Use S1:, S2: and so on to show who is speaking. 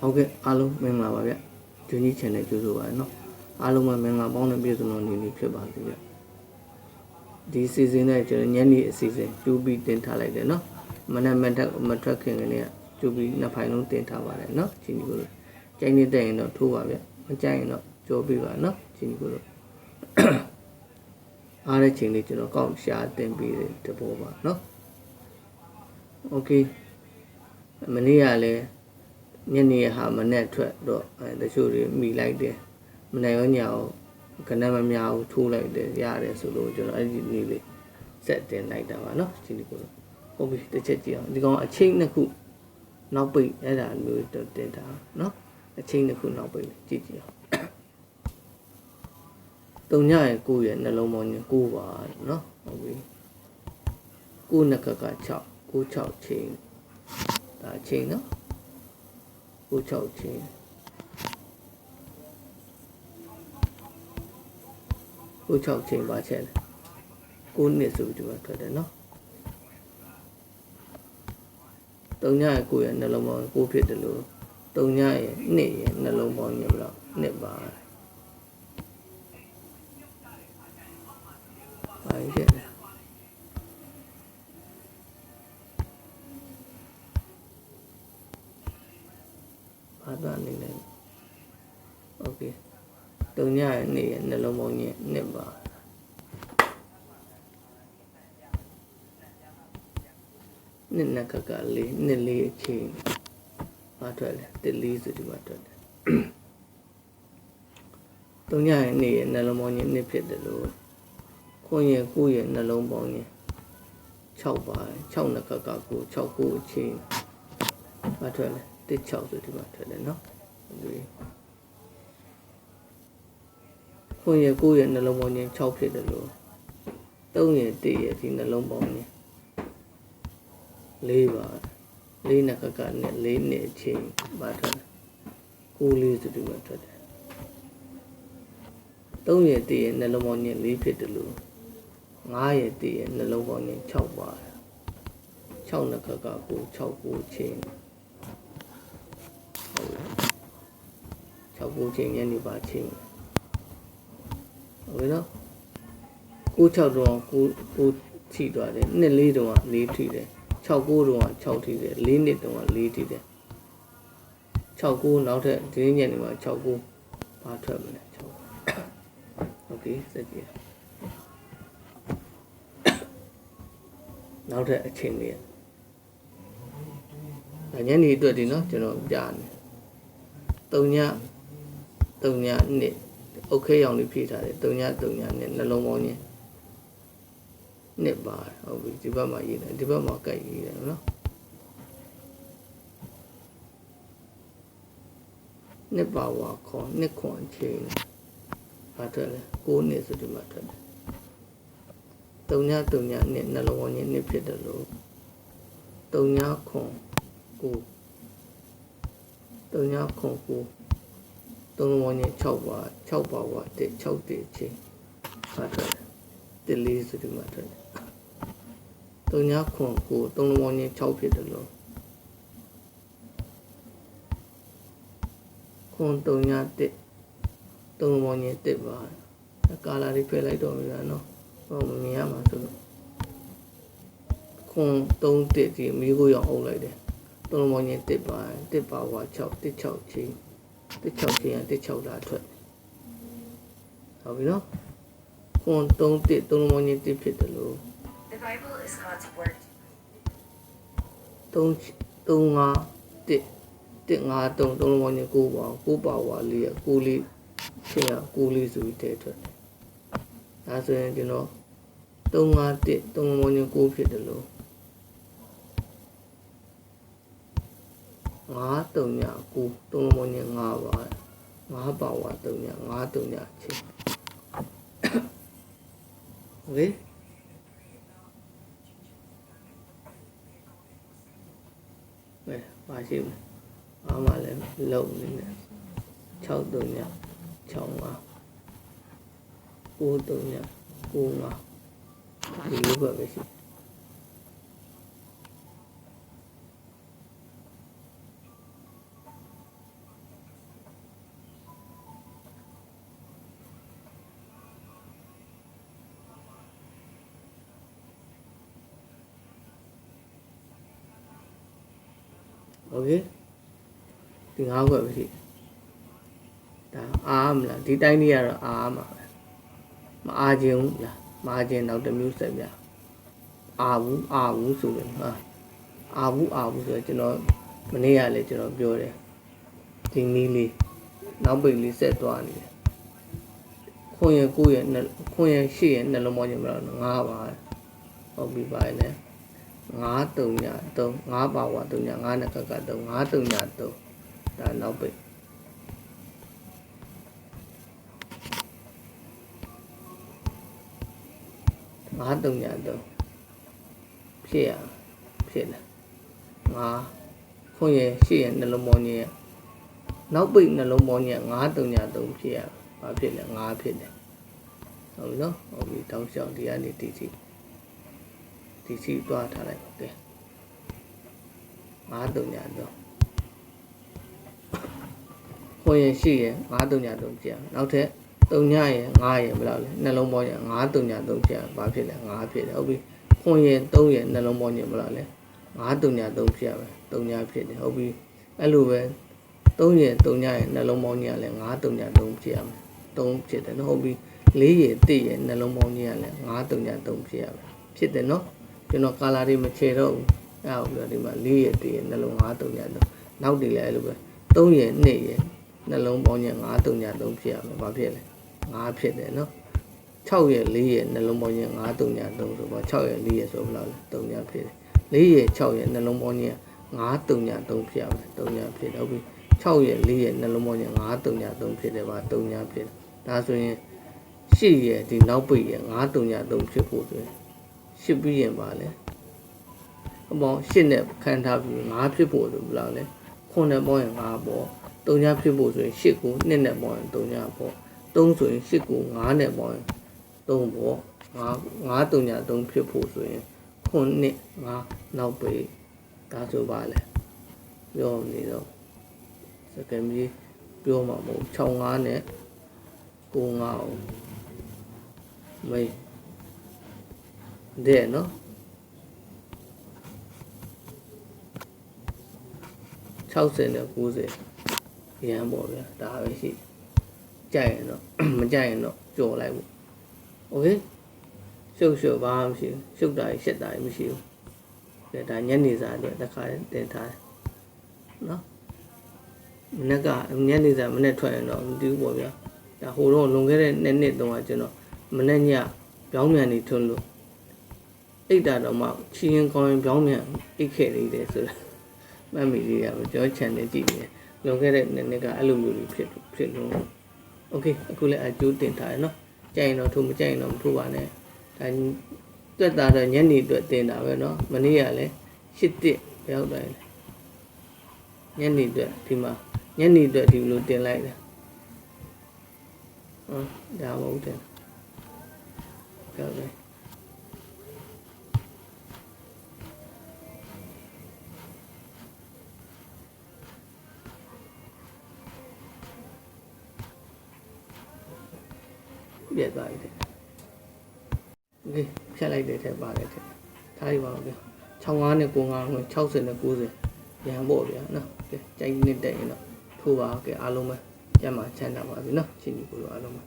S1: ဟုတ်ကဲ့အားလုံးမင်္ဂလာပါဗျဂျွန်ကြီး channel ကြိုဆိုပါရနော်အားလုံးပဲမင်္ဂလာပေါင်းနဲ့ပြည့်စုံတော်နေနေဖြစ်ပါစေဗျဒီ season နဲ့ကျွန်တော်ညနေအစီအစဉ်ကျူပြီးတင်ထားလိုက်တယ်နော်မနက်မတက်မထွက်ခင်ကလေးကကျူပြီးနှစ်ဖိုင်လုံးတင်ထားပါတယ်နော်ချင်းဒီကိုလိုကြိုင်းနေတဲ့ရင်တော့ထိုးပါဗျမကြိုက်ရင်တော့ကြောပြပါနော်ချင်းဒီကိုလိုအားတဲ့ချိန်လေးကျွန်တော်ကောက်ရှာတင်ပြီးတဲ့တဘောပါနော်โอเคမနေ့ကလည်း ညနေဟာမနဲ့ထွက်တော့အဲတချို့တွေမိလိုက်တယ်မနိုင်ရောညာရောကနမများဘူးထိုးလိုက်တယ်ရတယ်ဆိုလို့ကျွန်တော်အဲ့ဒီနေ့လေးဆက်တင်လိုက်တာပါနော်ဒီနေ့ကိုဟုတ်ပြီတစ်ချက်ကြည့်အောင်ဒီကောင်အချိန်နှစ်ခုနောက်ပိတ်အဲ့ဒါမျိုးတင်တာနော်အချိန်တစ်ခုနောက်ပိတ်ကြည့်ကြည့်အောင်တုံညရဲ့ကိုယ့်ရဲ့နှလုံးပေါင်းရင်ကိုပါနော်ဟုတ်ပြီကိုနှကက6ကို6ချိန်ဒါချိန်နော် ကိုချောက်ချင်းကိုချောက်ချင်းပါချက်ကိုနှစ်ဆိုဒီမှာထွက်တယ်နော်တုံညရဲ့ကိုရဲ့နှလုံးပေါင်းကိုဖြစ်တယ်လို့တုံညရဲ့နှစ်ရဲ့နှလုံးပေါင်းညဘလောက်နှစ်ပါပါတယ်ပါရဲ့ လဲဘာသာနေလဲโอเคတုံညရဲ့နှစ်ရဲ့နှလုံးပေါင်းရင်နှစ်ပါနှစ်နှစ်ကကလေးနှစ်လေးအချိန်ဘာထွက်လဲတစ်လေးဆိုဒီမှာထွက်တယ်တုံညရဲ့နှစ်ရဲ့နှလုံးပေါင်းရင်နှစ်ဖြစ်တယ်လို့ခွန်ရဲ့ကိုယ့်ရဲ့နှလုံးပေါင်းရင်6ပါ6နှစ်ကကကို6ကိုအချိန်ဘာထွက်လဲ တစ်6ဆိုဒီမှာထွက်တယ်နော်ဒီခွန်ရဲ့ကိုယ့်ရဲ့နှလုံးပေါင်းရင်6ဖြစ်တယ်လို့3ရဲ့1ရဲ့ဒီနှလုံးပေါင်းရင်4ပါ4နှစ်ကကနဲ့4နှစ်အချိန်ဘာထွက်လဲ9လေးဆိုဒီမှာထွက်တယ်3ရဲ့1ရဲ့နှလုံးပေါင်းရင်4ဖြစ်တယ်လို့9ရဲ့1ရဲ့နှလုံးပေါင်းရင်6ပါ6နှစ်ကကကို6ကိုချိန်ဟုတ်လား တော့ကိုချင်းညနေပါချင်းဟုတ်ပြီနော်ကို6တော့ကိုကိုထိသွားတယ်နှစ်လေးတော့၄ထိတယ်6 9တော့6ထိတယ်၄နှစ်တော့၄ထိတယ်6 9နောက်ထပ်ဒီနေ့ညနေမှာ6 9ဘာထွက်မလဲ6 Okay စက်ကြည့်နောက်ထပ်အချိန်လေးညနေအတွက်ဒီနော်ကျွန်တော်ပြနေ3ည 3ညနှစ်အုတ်ခဲရောင်လေးဖြည့်ထားတယ်3ည3ညနှစ်နှလုံးပေါင်းချင်းနှစ်ပါဟုတ်ပြီဒီဘက်မှာရေးတယ်ဒီဘက်မှာကိုက်ရေးတယ်နော်နှစ်ပါဝါခေါ်နှစ်ခွန်ချင်းဘာထွက်လဲ9နှစ်ဆိုဒီမှာထွက်တယ်3ည3ညနှစ်နှလုံးပေါင်းချင်းနှစ်ဖြစ်တယ်လို့3ညခွန်9 3ညခွန်9 သုံးလုံးချင်း6ပါ6ပါဝတဲ့6တဲ့ချင်းဖတ်တယ်တလေးဆိုဒီမှာထွက်တယ်တုံညာခွန်ကိုသုံးလုံးချင်း6ဖြစ်တယ်လို့ခွန်တုံညာတဲ့သုံးလုံးချင်းတစ်ပါကာလာလေးဖယ်လိုက်တော့ပြီနော်ဟောမမြင်ရမှာဆိုလို့ခွန်3တစ်ဒီမိကိုရောင်အုပ်လိုက်တယ်သုံးလုံးပေါင်းချင်းတစ်ပါတစ်ပါဝါ6တစ်6ချင်း တစ်6ချင်းတစ်6လာထွက်ဟုတ်ပြီနော်ခွန်3တစ်သုံးလုံးပေါင်းချင်းတစ်ဖြစ်တယ်လို့
S2: The Bible is God's word.
S1: 3 3 5တစ်တစ်5 3သုံးလုံးပေါင်းချင်း9ပါ9ပါဝါလေး9လေးချင်းက9လေးဆိုပြီးတည်းထွက်တယ်ဒါဆိုရင်ကျွန်တော်3 5တစ်သုံးလုံးပေါင်းချင်း9ဖြစ်တယ်လို့ 5 3ည9 3လုံးနဲ့5ပါ5ပါဝါ3ည5 3ည6 Okay ဘယ်ပါရှိမလဲအားမလဲလုံနေတယ်6 3ည6 5 9 3ည9 5ဒီလိုပဲရှိတယ် โอเคဒီ၅ခွက်ပဲရှိဒါအားမလားဒီတိုင်းလေးကတော့အားမှာပဲမအားခြင်းဘူးလားမအားခြင်းနောက်တစ်မျိုးဆက်ပြအားဘူးအားဘူးဆိုတယ်ဟာအားဘူးအားဘူးဆိုတော့ကျွန်တော်မနေ့ကလည်းကျွန်တော်ပြောတယ်ဒီနည်းလေးနောက်ပိတ်လေးဆက်သွားနေတယ်ခွန်ရကိုရခွန်ရရှိရနှလုံးပေါင်းခြင်းမလို့ငါးပါဟုတ်ပြီပါရဲ့ 9 3ည3 9ပါဝါ3ည9နဲ့ကက3 9 3ည3ဒါနောက်ပိတ်ငါးတုံညာတုံဖြစ်ရဖြစ်လာငါခွန်ရရှေ့ရနှလုံးမောင်းကြီးနောက်ပိတ်နှလုံးမောင်းကြီးငါးတုံညာတုံဖြစ်ရဘာဖြစ်လဲငါဖြစ်တယ်ဟုတ်ပြီနော်ဟုတ်ပြီတောက်လျှောက်ဒီကနေတည်ကြည့် တီစီတွားထားလိုက်ကဲငါးတုံညာတုံခွန်ရရှိရဲ့ငါးတုံညာတုံဖြစ်ရနောက်ထပ်တုံညရဲ့ငါးရဲ့ဘယ်လောက်လဲနှလုံးပေါင်းရဲ့ငါးတုံညာတုံဖြစ်ရဘာဖြစ်လဲငါးဖြစ်တယ်ဟုတ်ပြီခွန်ရဲ့သုံးရဲ့နှလုံးပေါင်းရဲ့ဘယ်လောက်လဲငါးတုံညာတုံဖြစ်ရမယ်တုံညာဖြစ်တယ်ဟုတ်ပြီအဲ့လိုပဲသုံးရဲ့တုံညာရဲ့နှလုံးပေါင်းကြီးကလည်းငါးတုံညာတုံဖြစ်ရမယ်တုံဖြစ်တယ်နော်ဟုတ်ပြီလေးရဲ့တိရဲ့နှလုံးပေါင်းကြီးကလည်းငါးတုံညာတုံဖြစ်ရမယ်ဖြစ်တယ်နော် ကျွန်တော်ကာလာတွေမချေတော့ဘူးအဲ့ဟုတ်ပြီဒီမှာလေးရဲ့တိရဲ့နှလုံးငါးတုံညာတုံနောက်တည်လည်းအဲ့လိုပဲသုံးရဲ့နှစ်ရဲ့နှလုံးပေါင်းကြီးငါးတုံညာတုံဖြစ်ရမယ်ဘာဖြစ်လဲငါးဖြစ်တယ်နော်6ရဲ့4ရဲ့နှလုံးပေါင်းချင်း9 3ညာ3ဆိုတော့6ရဲ့4ရဲ့ဆိုဘယ်လောက်လဲ3ညာဖြစ်တယ်4ရဲ့6ရဲ့နှလုံးပေါင်းချင်း9 3ညာ3ဖြစ်ရမယ်3ညာဖြစ်တယ်ဟုတ်ပြီ6ရဲ့4ရဲ့နှလုံးပေါင်းချင်း9 3ညာ3ဖြစ်တယ်ပါ3ညာဖြစ်တယ်ဒါဆိုရင်8ရဲ့ဒီနောက်ပိတ်ရဲ့9 3ညာ3ဖြစ်ဖို့ဆိုရင် 8ပြီးရင်ပါလဲအပေါင်း8နဲ့ခံထားပြီး9ဖြစ်ဖို့ဆိုဘယ်လောက်လဲ9နဲ့ပေါင်းရင်9ပေါ့3ညာဖြစ်ဖို့ဆိုရင်8ကို2နဲ့ပေါင်းရင်3ညာပေါ့3ဆိုရင်8ကို9နဲ့ပေါင်းရင်3ပေါ့9 9 3ညာ3ဖြစ်ဖို့ဆိုရင်ခုနှစ်9နောက်ပေဒါဆိုပါလေပြောနေတော့စကင်ကြီးပြောမှာမဟုတ်6 5နဲ့9 5အောင်မေးတဲ့ there no ။60နဲ့90ရန်ပေါ့ဗျာဒါပဲရှိကြိုက်ရင်တော့မကြိုက်ရင်တော့ကြော်လိုက်ပေါ့။ Okay ရှုပ်ရှုပ်ဘာမှမရှိဘူးရှုပ်တာရှက်တာမရှိဘူး။ဒါဒါညနေစာအတွက်တစ်ခါတင်ထားတယ်။နော်။မနေ့ကညနေစာမနေ့ထွက်ရင်တော့မတူဘူးပေါ့ဗျာ။ဒါဟိုတော့လွန်ခဲ့တဲ့နှစ်နှစ်တုန်းကကျွန်တော်မနေ့ညပြောင်းမြန်နေထွန်းလို့ အိတ်တာတော့မှချီရင်ကောင်းရင်ပြောင်းမြန်အိတ်ခဲ့နေတယ်ဆိုတာမှတ်မိလေးရပါကြောချန်နေကြည့်နေလွန်ခဲ့တဲ့နှစ်နှစ်ကအဲ့လိုမျိုးတွေဖြစ်ဖြစ်လို့ okay အခုလည်းအကျိုးတင်ထားရနော်ကြိုင်တော့ထိုးမကြိုင်တော့မထိုးပါနဲ့ဒါတွက်တာတော့ညနေအတွက်တင်တာပဲနော်မနေ့ကလည်းရှစ်တစ်ရောက်တယ်ညနေအတွက်ဒီမှာညနေအတွက်ဒီလိုတင်လိုက်တာဟုတ်ဒါမဟုတ်တယ်ဟုတ်တယ် ပြက်သွားပြီတဲ့။ဒီဖြတ်လိုက်တဲ့ထက်ပါတယ်တဲ့။ထားရပါဦးဗျ။65နဲ့95နဲ့60နဲ့90ရန်ပေါ့ဗျာနော်။ကဲကြိုက်နေတက်ရင်တော့ထိုးပါကဲအားလုံးပဲပြန်มาချမ်းသာပါပြီနော်။ရှင်ကြီးကိုလိုအားလုံးပဲ